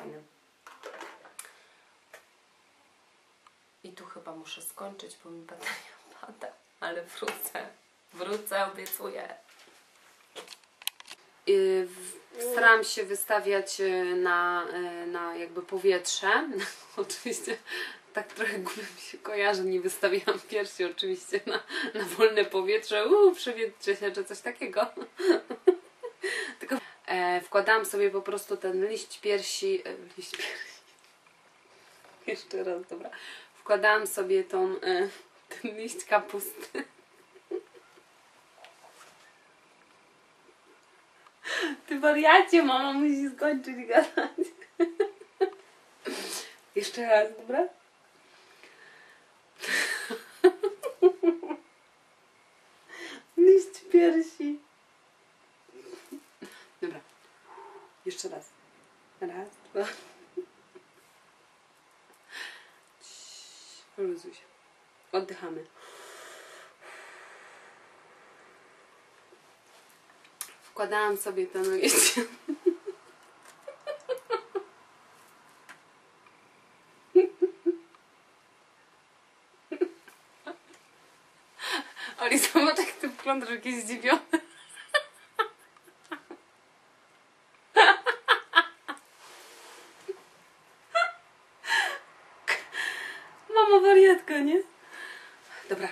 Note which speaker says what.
Speaker 1: fajny. I tu chyba muszę skończyć, bo mi bateria pada, ale wrócę. Wrócę, obiecuję.
Speaker 2: Yy, staram się wystawiać y, na, y, na jakby powietrze. Oczywiście tak trochę górę mi się kojarzy, nie wystawiałam piersi oczywiście na, na wolne powietrze, uuu, przewietrze się, czy coś takiego. E, wkładałam sobie po prostu ten liść piersi. E, liść piersi. Jeszcze raz, dobra. Wkładałam sobie tą, e, ten liść kapusty. Ty wariacie, mama musi skończyć gadać. Jeszcze raz, dobra? Liść piersi. Dobra. Jeszcze raz. Raz, dwa. Poluzuj się. Oddychamy. Wkładałam sobie ten liść. Oli, zobacz jak ty wyglądasz jakiś zdziwiony. Редко, нет? Добра.